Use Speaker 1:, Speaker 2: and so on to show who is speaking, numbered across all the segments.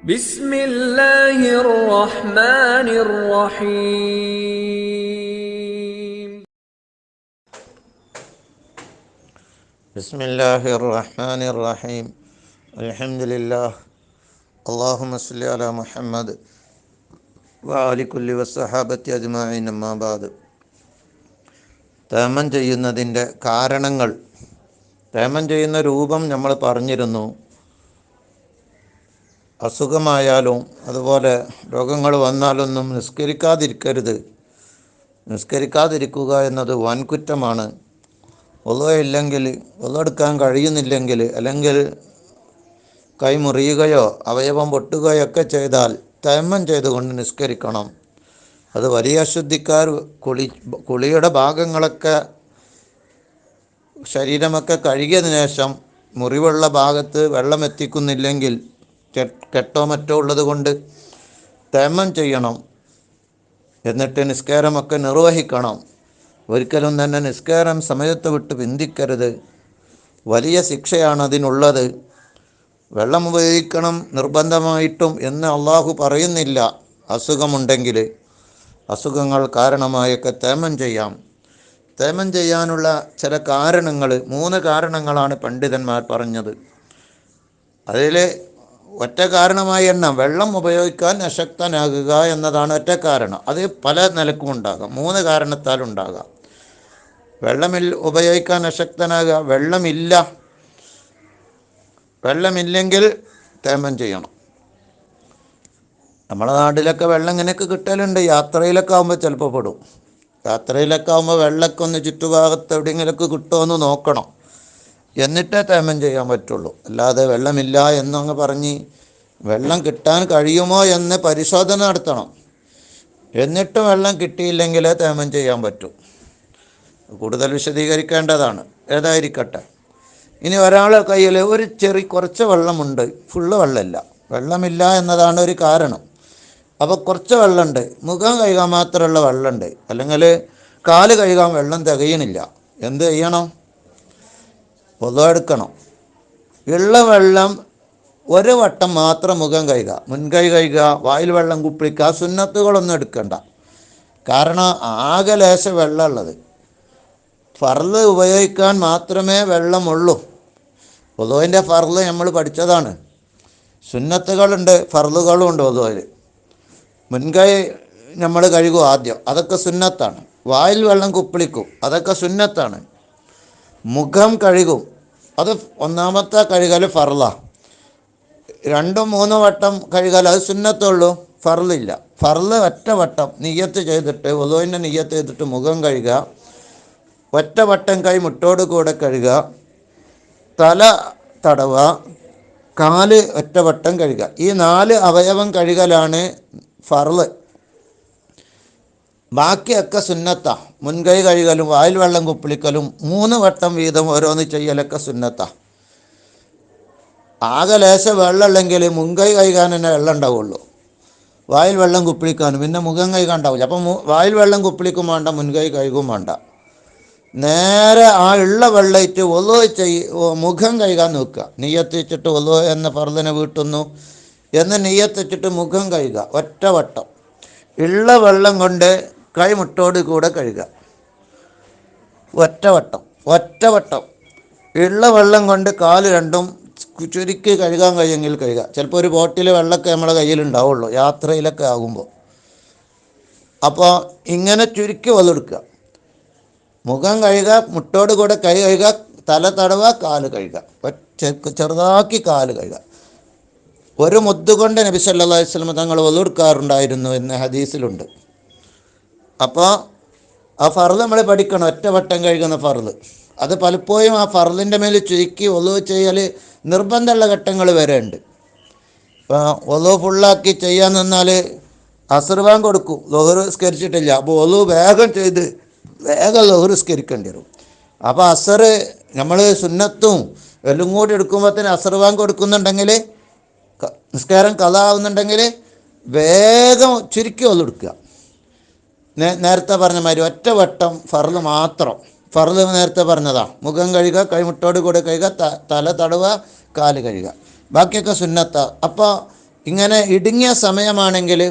Speaker 1: بسم الله الرحمن الرحيم
Speaker 2: بسم الله الرحمن الرحيم الحمد لله اللهم صل على محمد وعلى كل والصحابة أجمعين أما بعد തേമം ചെയ്യുന്നതിൻ്റെ കാരണങ്ങൾ തേമം ചെയ്യുന്ന രൂപം നമ്മൾ പറഞ്ഞിരുന്നു അസുഖമായാലും അതുപോലെ രോഗങ്ങൾ വന്നാലൊന്നും നിസ്കരിക്കാതിരിക്കരുത്. നിസ്കരിക്കാതിരിക്കുക എന്നത് വൻകുറ്റമാണ്. ഒന്നുമില്ലെങ്കിൽ ഒന്നെടുക്കാൻ കഴിയുന്നില്ലെങ്കിൽ അല്ലെങ്കിൽ കൈ മുറിയുകയോ അവയവം പൊട്ടുകയോ ഒക്കെ ചെയ്താൽ തേമം ചെയ്തുകൊണ്ട് നിസ്കരിക്കണം. അത് വലിയ അശുദ്ധിക്കാർ കുളി കുളിയുടെ ഭാഗങ്ങളൊക്കെ ശരീരമൊക്കെ കഴുകിയതിനു ശേഷം മുറിവുള്ള ഭാഗത്ത് വെള്ളം എത്തിക്കുന്നില്ലെങ്കിൽ കെട്ടോ മറ്റോ ഉള്ളത് കൊണ്ട് തേമം ചെയ്യണം. എന്നിട്ട് നിസ്കാരമൊക്കെ നിർവഹിക്കണം. ഒരിക്കലും തന്നെ നിസ്കാരം സമയത്ത് വിട്ട് പിന്തിക്കരുത്. വലിയ ശിക്ഷയാണ് അതിനുള്ളത്. വെള്ളം ഉപയോഗിക്കണം നിർബന്ധമായിട്ടും എന്ന് അള്ളാഹു പറയുന്നില്ല. അസുഖമുണ്ടെങ്കിൽ അസുഖങ്ങൾ കാരണമായൊക്കെ തേമം ചെയ്യാം. തേമം ചെയ്യാനുള്ള ചില കാരണങ്ങൾ മൂന്ന് കാരണങ്ങളാണ് പണ്ഡിതന്മാർ പറഞ്ഞത്. അതിൽ ഒറ്റ കാരണമായി എണ്ണം. വെള്ളം ഉപയോഗിക്കാൻ അശക്തനാകുക എന്നതാണ് ഒറ്റ കാരണം. അത് പല നിലക്കും ഉണ്ടാകാം. മൂന്ന് കാരണത്താൽ ഉണ്ടാകാം. വെള്ളമിൽ ഉപയോഗിക്കാൻ അശക്തനാകുക. വെള്ളമില്ല. വെള്ളമില്ലെങ്കിൽ തേമം ചെയ്യണം. നമ്മുടെ നാട്ടിലൊക്കെ വെള്ളം ഇങ്ങനെയൊക്കെ കിട്ടലുണ്ട്. യാത്രയിലൊക്കെ ആകുമ്പോൾ ചിലപ്പോൾ പെടും. യാത്രയിലൊക്കെ ആകുമ്പോൾ വെള്ളമൊക്കെ ഒന്ന് ചുറ്റുഭാഗത്ത് എവിടെയെങ്കിലുമൊക്കെ കിട്ടുമോ എന്ന് നോക്കണം. എന്നിട്ടേ തേമം ചെയ്യാൻ പറ്റുള്ളൂ. അല്ലാതെ വെള്ളമില്ല എന്നങ്ങ് പറഞ്ഞ് വെള്ളം കിട്ടാൻ കഴിയുമോ എന്ന് പരിശോധന നടത്തണം. എന്നിട്ട് വെള്ളം കിട്ടിയില്ലെങ്കിലേ തേമം ചെയ്യാൻ പറ്റൂ. കൂടുതൽ വിശദീകരിക്കേണ്ടതാണ്. ഏതായിരിക്കട്ടെ? ഇനി ഒരാളെ കയ്യിൽ ഒരു ചെറിയ കുറച്ച് വെള്ളമുണ്ട്. ഫുള്ള് വെള്ളമില്ല. വെള്ളമില്ല എന്നതാണ് ഒരു കാരണം. അപ്പോൾ കുറച്ച് വെള്ളമുണ്ട്. മുഖം കഴുകാൻ മാത്രമുള്ള വെള്ളമുണ്ട്. അല്ലെങ്കിൽ കാൽ കഴുകാൻ വെള്ളം തികയണില്ല. എന്ത് ചെയ്യണം? പൊതുവെ എടുക്കണം. ഉള്ള വെള്ളം ഒരു വട്ടം മാത്രം മുഖം കഴുകുക. മുൻകൈ കഴുകുക വായിൽ വെള്ളം കുപ്പിക്കുക സുന്നത്തുകളൊന്നും എടുക്കണ്ട. കാരണം ആകെ ലേശ വെള്ളമുള്ളത് ഫർൾ ഉപയോഗിക്കാൻ മാത്രമേ വെള്ളമുള്ളൂ. പൊതുവിന്റെ ഫർൾ നമ്മൾ പഠിച്ചതാണ്. സുന്നത്തുകളുണ്ട് ഫർദുകളും ഉണ്ട് പൊതുവിൽ. മുൻകൈ നമ്മൾ കഴുകും ആദ്യം. അതൊക്കെ സുന്നത്താണ്. വായിൽ വെള്ളം കുപ്പിളിക്കും. അതൊക്കെ സുന്നത്താണ്. മുഖം കഴുകും. അത് ഒന്നാമത്തെ കഴുകൽ ഫർള. രണ്ടും മൂന്നോ വട്ടം കഴുകാൽ അത് സുന്നത്തുള്ളൂ ഫർളില്ല. ഫർൾ ഒറ്റ വട്ടം നിയ്യത്ത് ചെയ്തിട്ട് ഒതുവിന്റെ നിയ്യത്ത് ചെയ്തിട്ട് മുഖം കഴുകുക. ഒറ്റ വട്ടം കൈ മുട്ടോട് കൂടെ കഴുകുക. തല തടവുക. കാൽ ഒറ്റവട്ടം കഴുകുക. ഈ നാല് അവയവം കഴുകലാണ് ഫർൾ. ബാക്കിയൊക്കെ സുന്നത്ത. മുൻകൈ കഴുകലും വായിൽ വെള്ളം കുപ്പിളിക്കലും മൂന്ന് വട്ടം വീതം ഓരോന്ന് ചെയ്യലൊക്കെ സുന്നത്ത. ആകെ ലേശ വെള്ളമുള്ളെങ്കിൽ മുൻകൈ കഴുകാൻ തന്നെ വെള്ളം ഉണ്ടാവുള്ളൂ. വായിൽ വെള്ളം കുപ്പിളിക്കാനും പിന്നെ മുഖം കഴുകാൻ ഉണ്ടാവില്ല അപ്പം വായിൽ വെള്ളം കുപ്പിളിക്കും വേണ്ട മുൻകൈ കഴുകും വേണ്ട. നേരെ ആ ഉള്ള വെള്ളയിട്ട് ഒലോ ചെയ് മുഖം കഴുകാൻ നോക്കുക. നെയ്യത്തിച്ചിട്ട് ഒലോ എന്ന പറഞ്ഞതിനെ വീട്ടുന്നു. എന്ന് നെയ്യത്തിച്ചിട്ട് മുഖം കഴുകുക. ഒറ്റ വട്ടം. ഉള്ള വെള്ളം കൊണ്ട് കൈമുട്ടോട് കൂടെ കഴുകുക. ഒറ്റവട്ടം ഒറ്റവട്ടം. ഒറ്റ വട്ടം ഉള്ള വെള്ളം കൊണ്ട് കാൽ രണ്ടും ചുരുക്കി കഴുകാൻ കഴിയുമെങ്കിൽ കഴുകുക. ചിലപ്പോൾ ഒരു ബോട്ടിൽ വെള്ളമൊക്കെ നമ്മളെ കയ്യിലുണ്ടാവുള്ളൂ യാത്രയിലൊക്കെ ആകുമ്പോൾ അപ്പോൾ ഇങ്ങനെ ചുരുക്കി വലുതെടുക്കുക മുഖം കഴുകുക മുട്ടോട് കൂടെ കൈ കഴുകുക തല തടവുക കാൽ കഴുകുക. ചെറുതാക്കി കാൽ കഴുകുക. ഒരു മുദ്ദുകൊണ്ട് നബി വസല്ലം തങ്ങൾ വലുതെടുക്കാറുണ്ടായിരുന്നു എന്ന് ഹദീസിലുണ്ട്. അപ്പോൾ ആ ഫർദ് നമ്മൾ പഠിക്കണം ഒറ്റ വട്ടം കഴുകുന്ന ഫർദ് അത് പലപ്പോഴും ആ ഫർദിന്റെ മേൽ ചുരുക്കി ഒലു ചെയ്യൽ നിർബന്ധമുള്ള ഘട്ടങ്ങൾ വരെ ഉണ്ട്. ഇപ്പോൾ ഒലു ഫുള്ളാക്കി ചെയ്യാൻ നിന്നാൽ അസർവാൻ കൊടുക്കും ലോഹർ സ്കരിച്ചിട്ടില്ല അപ്പോൾ ഒലു വേഗം ചെയ്ത് വേഗം ലോഹർ സ്കരിക്കേണ്ടി വരും. അപ്പോൾ അസർ നമ്മൾ സുന്നത്തും എല്ലാം കൂടി എടുക്കുമ്പോഴത്തേന് അസർവാൻ കൊടുക്കുന്നുണ്ടെങ്കിൽ നിസ്കാരം കഥ ആവുന്നുണ്ടെങ്കിൽ വേഗം ചുരുക്കി ഒന്നെടുക്കുക നേ- നേരത്തെ പറഞ്ഞ മാതിരി ഒറ്റവട്ടം ഫർൾ മാത്രം. ഫർൾ നേരത്തെ പറഞ്ഞതാ. മുഖം കഴുകുക കൈമുട്ടോട് കൂടെ കഴുകുക തല തടവുക കാൽ കഴുകുക. ബാക്കിയൊക്കെ സുന്നത്ത. അപ്പോൾ ഇങ്ങനെ ഇടുങ്ങിയ സമയമാണെങ്കിൽ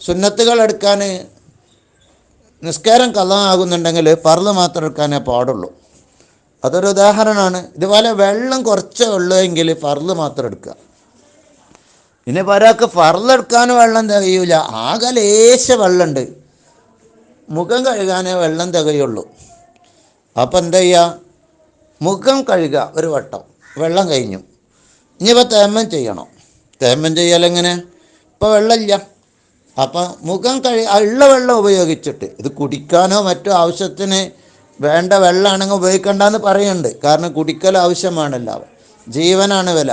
Speaker 2: സുന്നത്തുകൾ എടുക്കാൻ നിസ്കാരം കള്ളമാകുന്നുണ്ടെങ്കിൽ പറൽ മാത്രം എടുക്കാനേ പാടുള്ളൂ. അതൊരു ഉദാഹരണമാണ്. ഇതുപോലെ വെള്ളം കുറച്ചേ ഉള്ളൂ എങ്കിൽ ഫർൾ മാത്രം എടുക്കുക. ഇനി ഒരാൾക്ക് ഫർളെടുക്കാൻ വെള്ളം തികയൂല. ആകെ ലേശ വെള്ളമുണ്ട് മുഖം കഴുകാനേ വെള്ളം തികയുള്ളൂ. അപ്പം എന്താ ചെയ്യുക മുഖം കഴുകുക ഒരു വട്ടം. വെള്ളം കഴിഞ്ഞു. ഇനിയിപ്പോൾ തേമ്മം ചെയ്യണം. തേമ്മം ചെയ്യലെങ്ങനെ ഇപ്പോൾ വെള്ളമില്ല. അപ്പം മുഖം കഴി ഉള്ള വെള്ളം ഉപയോഗിച്ചിട്ട്. ഇത് കുടിക്കാനോ മറ്റോ ആവശ്യത്തിന് വേണ്ട വെള്ളമാണെങ്കിൽ ഉപയോഗിക്കേണ്ടെന്ന് പറയുന്നുണ്ട് കാരണം കുടിക്കൽ ആവശ്യമാണല്ലോ. ജീവനാണ് വില.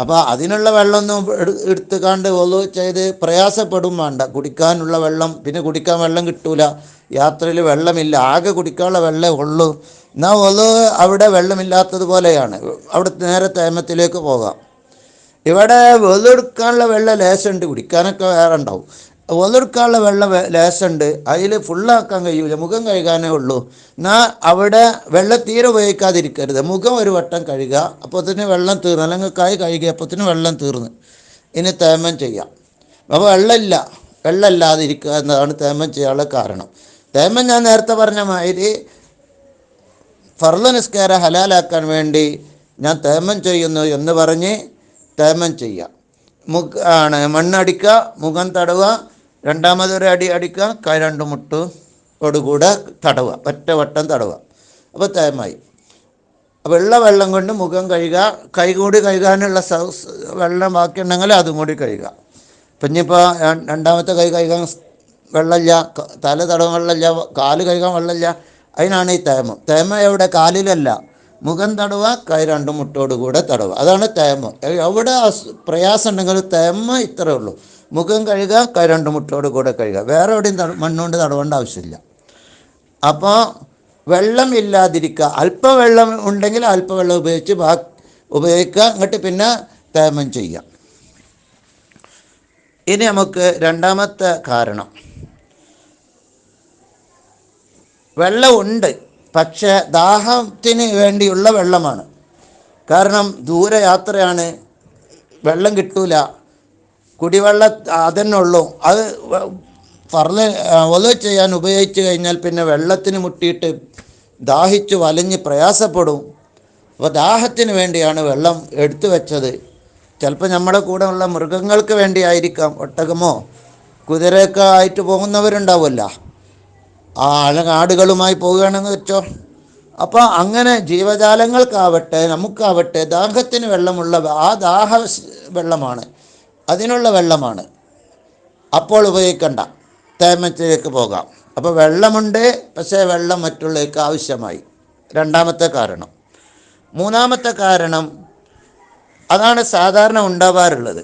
Speaker 2: അപ്പോൾ അതിനുള്ള വെള്ളമൊന്നും എടുത്ത് എടുത്തുകാണ്ട് ഓലോ ചെയ്ത് പ്രയാസപ്പെടും വേണ്ട. കുടിക്കാനുള്ള വെള്ളം പിന്നെ കുടിക്കാൻ വെള്ളം കിട്ടൂല. യാത്രയിൽ വെള്ളമില്ല. ആകെ കുടിക്കാനുള്ള വെള്ളമേ ഉള്ളൂ. എന്നാൽ ഓലോ അവിടെ വെള്ളമില്ലാത്തതുപോലെയാണ് അവിടെ നേരെ തേമത്തിലേക്ക് പോകാം. ഇവിടെ വെള്ളെടുക്കാനുള്ള വെള്ളം ലേശമുണ്ട് കുടിക്കാനൊക്കെ വേറെ ഉണ്ടാവും. വെള്ളെടുക്കാനുള്ള വെള്ളം ലേസുണ്ട്. അതിൽ ഫുള്ളാക്കാൻ കഴിയൂല. മുഖം കഴുകാനേ ഉള്ളൂ. എന്നാൽ അവിടെ വെള്ളം തീരെ ഉപയോഗിക്കാതിരിക്കരുത്. മുഖം ഒരു വട്ടം കഴുകുക അപ്പോഴത്തേന് വെള്ളം തീർന്നു. അല്ലെങ്കിൽ കൈ കഴുകി അപ്പോഴത്തേന് വെള്ളം തീർന്നു. ഇനി തേമം ചെയ്യാം. അപ്പോൾ വെള്ളമില്ല. വെള്ളമില്ലാതിരിക്കുക എന്നതാണ് തേമം ചെയ്യാനുള്ള കാരണം. തേമം ഞാൻ നേരത്തെ പറഞ്ഞ മാതിരി ഫർള നിസ്കാരം ഹലാലാക്കാൻ വേണ്ടി ഞാൻ തേമം ചെയ്യുന്നു എന്ന് പറഞ്ഞ് തേമം ചെയ്യുക മുഖ ആണ് മണ്ണടിക്കുക മുഖം തടവുക രണ്ടാമതൊരു അടി അടിക്കുക രണ്ട് മുട്ടോടുകൂടെ തടവുക ഒറ്റ വട്ടം തടവുക. അപ്പോൾ തേമായി. വെള്ള വെള്ളം കൊണ്ട് മുഖം കഴുകുക കൈ കൂടി കഴുകാനുള്ള വെള്ളം ബാക്കിയുണ്ടെങ്കിൽ അതും കൂടി കഴുകുക. അപ്പം ഇനിയിപ്പോൾ രണ്ടാമത്തെ കൈ കഴുകാൻ വെള്ളമില്ല തല തടവാൻ വെള്ളമില്ല കാൽ കഴുകാൻ വെള്ളമില്ല അതിനാണ് ഈ തേമം. തേമ എവിടെ? കാലിലല്ല. മുഖം തടവുക കൈ രണ്ടും മുട്ടോട് കൂടെ തടവുക. അതാണ് തേമം. എവിടെ പ്രയാസം ഉണ്ടെങ്കിൽ തേമ ഇത്രയേ ഉള്ളൂ. മുഖം കഴുകുക രണ്ട് മുട്ടോട് കൂടെ കഴുകുക. വേറെ എവിടെയും മണ്ണുകൊണ്ട് തടവേണ്ട ആവശ്യമില്ല. അപ്പോൾ വെള്ളം ഇല്ലാതിരിക്കുക. അല്പം വെള്ളം ഉണ്ടെങ്കിൽ അല്പം വെള്ളം ഉപയോഗിച്ച് ബാ ഉപയോഗിക്കുക. എന്നിട്ട് പിന്നെ തേമം ചെയ്യുക. ഇനി നമുക്ക് രണ്ടാമത്തെ കാരണം. വെള്ളമുണ്ട് പക്ഷേ ദാഹത്തിന് വേണ്ടിയുള്ള വെള്ളമാണ്. കാരണം ദൂരയാത്രയാണ് വെള്ളം കിട്ടൂല. കുടിവെള്ള അതന്നെ ഉള്ളൂ. അത് പറഞ്ഞ് ഒല ചെയ്യാൻ ഉപയോഗിച്ചു കഴിഞ്ഞാൽ പിന്നെ വെള്ളത്തിന് മുട്ടിയിട്ട് ദാഹിച്ചു വലഞ്ഞ് പ്രയാസപ്പെടും. അപ്പോൾ ദാഹത്തിന് വേണ്ടിയാണ് വെള്ളം എടുത്തു വെച്ചത്. ചിലപ്പോൾ നമ്മുടെ കൂടെ ഉള്ള മൃഗങ്ങൾക്ക് വേണ്ടിയായിരിക്കാം. ഒട്ടകമോ കുതിരയൊക്കെ ആയിട്ട് പോകുന്നവരുണ്ടാവുമല്ല. ആ ആടുകളുമായി പോവുകയാണെന്ന് വെച്ചോ. അപ്പോൾ അങ്ങനെ ജീവജാലങ്ങൾക്കാവട്ടെ നമുക്കാവട്ടെ ദാഹത്തിന് വെള്ളമുള്ള ആ ദാഹ വെള്ളമാണ്. അതിനുള്ള വെള്ളമാണ്. അപ്പോൾ ഉപയോഗിക്കണ്ട. തേമത്തിലേക്ക് പോകാം. അപ്പോൾ വെള്ളമുണ്ട് പക്ഷേ വെള്ളം മറ്റുള്ളവർക്ക് ആവശ്യമായി. രണ്ടാമത്തെ കാരണം. മൂന്നാമത്തെ കാരണം അതാണ് സാധാരണ ഉണ്ടാവാറുള്ളത്.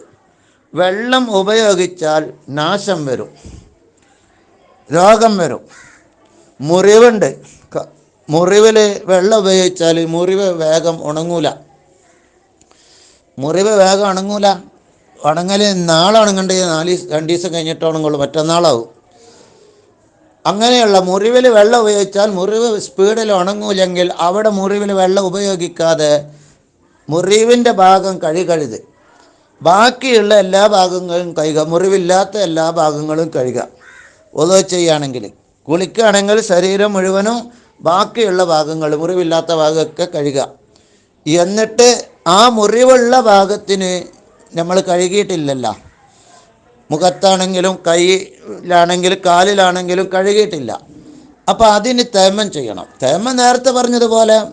Speaker 2: വെള്ളം ഉപയോഗിച്ചാൽ നാശം വരും. രോഗം വരും. മുറിവുണ്ട്. മുറിവിൽ വെള്ളം ഉപയോഗിച്ചാൽ മുറിവ് വേഗം ഉണങ്ങൂല. മുറിവ് വേഗം ഉണങ്ങൂല. ഉണങ്ങൽ നാളെ അണങ്ങേണ്ടത് നാല് രണ്ട് ദിവസം കഴിഞ്ഞിട്ട് അണങ്ങുള്ളൂ മറ്റന്നാളാവും. അങ്ങനെയുള്ള മുറിവിൽ വെള്ളം ഉപയോഗിച്ചാൽ മുറിവ് സ്പീഡിൽ ഉണങ്ങൂലെങ്കിൽ അവിടെ മുറിവിൽ വെള്ളം ഉപയോഗിക്കാതെ മുറിവിന്റെ ഭാഗം കഴുകരുത്. ബാക്കിയുള്ള എല്ലാ ഭാഗങ്ങളും കഴുകുക. മുറിവില്ലാത്ത എല്ലാ ഭാഗങ്ങളും കഴുകുക. ഒതുവ ചെയ്യുകയാണെങ്കിൽ കുളിക്കുകയാണെങ്കിൽ ശരീരം മുഴുവനും ബാക്കിയുള്ള ഭാഗങ്ങൾ മുറിവില്ലാത്ത ഭാഗമൊക്കെ കഴുകുക. എന്നിട്ട് ആ മുറിവുള്ള ഭാഗത്തിന് നമ്മൾ കഴുകിയിട്ടില്ലല്ലോ. മുഖത്താണെങ്കിലും കൈയിലാണെങ്കിലും കാലിലാണെങ്കിലും കഴുകിയിട്ടില്ല. അപ്പോൾ അതിന് തേമം ചെയ്യണം. തേമം നേരത്തെ പറഞ്ഞതുപോലെ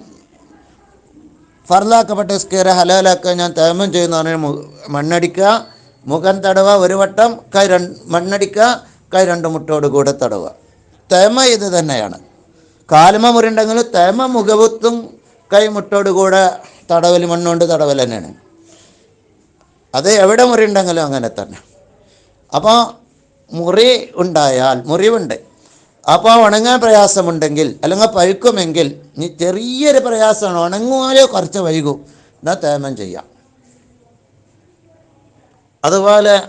Speaker 2: ഫർലാക്കപ്പെട്ട സ്കീറ ഹലാലാക്കുക ഞാൻ തേമം ചെയ്യുന്ന പറഞ്ഞാൽ മു- മണ്ണടിക്കുക മുഖം തടവ ഒരു വട്ടം കൈ രണ്ട് മണ്ണടിക്കുക കൈ രണ്ട് മുട്ടോട് കൂടെ തടവുക. തേമ ഇത് തന്നെയാണ്. കാലുമ മുറിണ്ടെങ്കിൽ തേമ മുഖവത്തും കൈ മുട്ടോട് കൂടെ തടവൽ മണ്ണുകൊണ്ട് തടവൽ തന്നെയാണ്. അത് എവിടെ മുറി ഉണ്ടെങ്കിലും അങ്ങനെ തന്നെ. അപ്പോൾ മുറി ഉണ്ടായാൽ മുറിവുണ്ട്. അപ്പോൾ ഉണങ്ങാൻ പ്രയാസമുണ്ടെങ്കിൽ അല്ലെങ്കിൽ പഴുക്കുമെങ്കിൽ ഇനി ചെറിയൊരു പ്രയാസമാണ്. ഉണങ്ങുവാനോ കുറച്ച് വൈകും. എന്നാൽ തേമം ചെയ്യാം. അതുപോലെ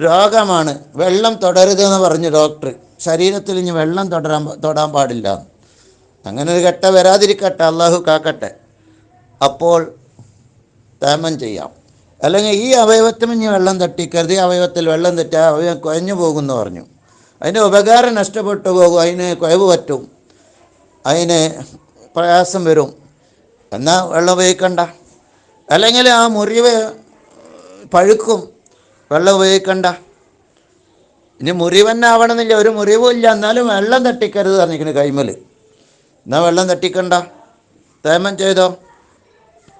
Speaker 2: രോഗമാണ്. വെള്ളം തുടരുത് എന്ന് പറഞ്ഞു ഡോക്ടർ. ശരീരത്തിൽ ഇനി വെള്ളം തുടരാൻ തൊടാൻ പാടില്ല. അങ്ങനെ ഒരു ഘട്ടം വരാതിരിക്കട്ടെ. അള്ളാഹു കാക്കട്ടെ. അപ്പോൾ തേമം ചെയ്യാം. അല്ലെങ്കിൽ ഈ അവയവത്തിൽ ഇനി വെള്ളം തട്ടിക്കരുത് ഈ അവയവത്തിൽ വെള്ളം തെറ്റാ അവയവം കുഴഞ്ഞു പോകുമെന്ന് പറഞ്ഞു. അതിന്റെ ഉപകാരം നഷ്ടപ്പെട്ടു പോകും അതിന് കുഴവ് പറ്റും അതിന് പ്രയാസം വരും. എന്നാൽ വെള്ളം ഉപയോഗിക്കണ്ട. അല്ലെങ്കിൽ ആ മുറിവ് പഴുക്കും വെള്ളം ഉപയോഗിക്കണ്ട. ഇനി മുറിവെന്നാവണമെന്നില്ല ഒരു മുറിവും ഇല്ല എന്നാലും വെള്ളം തട്ടിക്കരുത് പറഞ്ഞിരിക്കുന്നു കൈമൽ. എന്നാൽ വെള്ളം തട്ടിക്കണ്ട. തേമം ചെയ്തോ.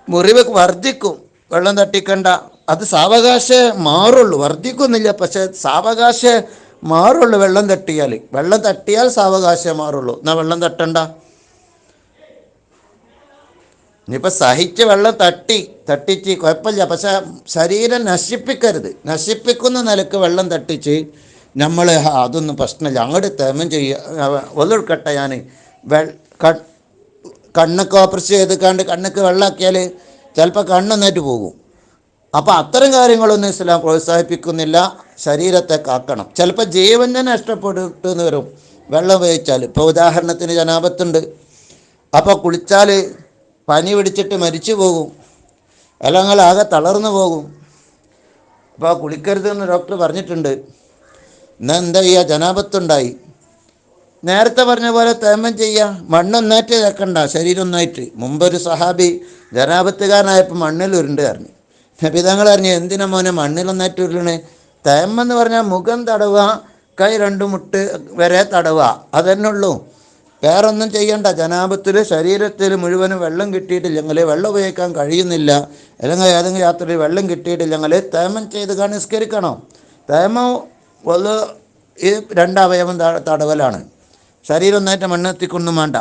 Speaker 2: മുറിവ് വർദ്ധിക്കും. വെള്ളം തട്ടിക്കണ്ട. അത് സാവകാശം മാറുള്ളൂ. വർദ്ധിക്കുന്നില്ല. പക്ഷേ സാവകാശം മാറുള്ളൂ വെള്ളം തട്ടിയാൽ വെള്ളം തട്ടിയാൽ സാവകാശം മാറുള്ളൂ. എന്നാൽ വെള്ളം തട്ടണ്ട? ഇനിയിപ്പോൾ സഹിച്ച് വെള്ളം തട്ടി. തട്ടിച്ച് കുഴപ്പമില്ല. പക്ഷെ ശരീരം നശിപ്പിക്കരുത്. നശിപ്പിക്കുന്ന നിലയ്ക്ക് വെള്ളം തട്ടിച്ച് നമ്മൾ അതൊന്നും പ്രശ്നമില്ല. അങ്ങോട്ട് തേമം ചെയ്യുക. ഒതുക്കട്ടെ ഞാൻ വെ കണ്ണൊക്കെ ഓപ്പറേഷൻ ചെയ്ത് കണ്ട് കണ്ണൊക്കെ വെള്ളമാക്കിയാൽ ചിലപ്പോൾ നേറ്റ് പോകും. അപ്പോൾ അത്തരം കാര്യങ്ങളൊന്നും ഇസ്ലാം പ്രോത്സാഹിപ്പിക്കുന്നില്ല. ശരീരത്തെ കാക്കണം. ചിലപ്പോൾ ജീവൻ തന്നെ നഷ്ടപ്പെട്ടെന്ന് വരും. വെള്ളം ഉപയോഗിച്ചാൽ ഇപ്പോൾ ഉദാഹരണത്തിന് ജനാപത്തുണ്ട്. അപ്പോൾ കുളിച്ചാൽ പനി പിടിച്ചിട്ട് മരിച്ചു പോകും. അല്ലെങ്കിൽ ആകെ തളർന്നു പോകും. അപ്പോൾ കുളിക്കരുതെന്ന് ഡോക്ടർ പറഞ്ഞിട്ടുണ്ട്. എന്നാൽ എന്താ ചെയ്യുക ജനാപത്തുണ്ടായി? നേരത്തെ പറഞ്ഞ പോലെ തേമം ചെയ്യുക മണ്ണൊന്നായിട്ട് തേക്കണ്ട ശരീരം ഒന്നായിട്ട് മുമ്പൊരു സഹാബി ജനാപത്തുകാരനായപ്പോൾ മണ്ണിൽ ഉരുണ്ട് പറഞ്ഞു പിതാങ്ങൾ പറഞ്ഞു എന്തിനാ മോനെ മണ്ണിലൊന്നായിട്ട് ഉരുളണേ? എന്ന് പറഞ്ഞാൽ മുഖം തടവുക കൈ രണ്ട് മുട്ട് വരെ തടവുക അതന്നെ ഉള്ളൂ. വേറൊന്നും ചെയ്യണ്ട. ജനാപത്തിൽ ശരീരത്തിൽ മുഴുവനും വെള്ളം കിട്ടിയിട്ടില്ലെങ്കിൽ വെള്ളം ഉപയോഗിക്കാൻ കഴിയുന്നില്ല. അല്ലെങ്കിൽ ഏതെങ്കിലും യാത്രയിൽ വെള്ളം കിട്ടിയിട്ടില്ലെങ്കിൽ തേമം ചെയ്ത് നിസ്കരിക്കണം. തേമം വല്ല ഈ രണ്ടവയവം തടവലാണ്. ശരീരം ഒന്നായിട്ട് മണ്ണെത്തിക്കൊന്നും വേണ്ട.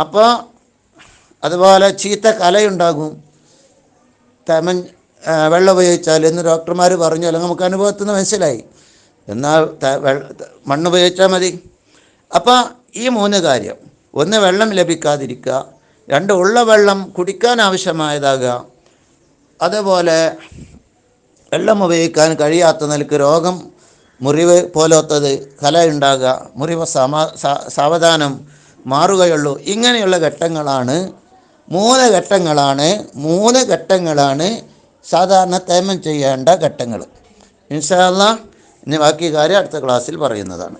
Speaker 2: അപ്പോൾ അതുപോലെ ചീത്ത കലയുണ്ടാകും. തമൻ വെള്ളം ഉപയോഗിച്ചാൽ എന്ന് ഡോക്ടർമാർ പറഞ്ഞു. അല്ലെങ്കിൽ നമുക്ക് അനുഭവത്തിൽ നിന്ന് മനസ്സിലായി. എന്നാൽ മണ്ണ് ഉപയോഗിച്ചാൽ മതി. അപ്പോൾ ഈ മൂന്ന് കാര്യം. ഒന്ന് വെള്ളം ലഭിക്കാതിരിക്കുക. രണ്ട് ഉള്ള വെള്ളം കുടിക്കാൻ ആവശ്യമായതാകുക അതുപോലെ വെള്ളം ഉപയോഗിക്കാൻ കഴിയാത്ത നിലയ്ക്ക് രോഗം മുറിവ് പോലത്തത് കലയുണ്ടാകുക മുറിവ് സമാ സാവധാനം മാറുകയുള്ളൂ. ഇങ്ങനെയുള്ള ഘട്ടങ്ങളാണ് മൂന്ന് ഘട്ടങ്ങളാണ് മൂന്ന് ഘട്ടങ്ങളാണ് സാധാരണ തേമം ചെയ്യേണ്ട ഘട്ടങ്ങൾ. ഇൻഷാല്ല ഇനി ബാക്കി കാര്യം അടുത്ത ക്ലാസ്സിൽ പറയുന്നതാണ്.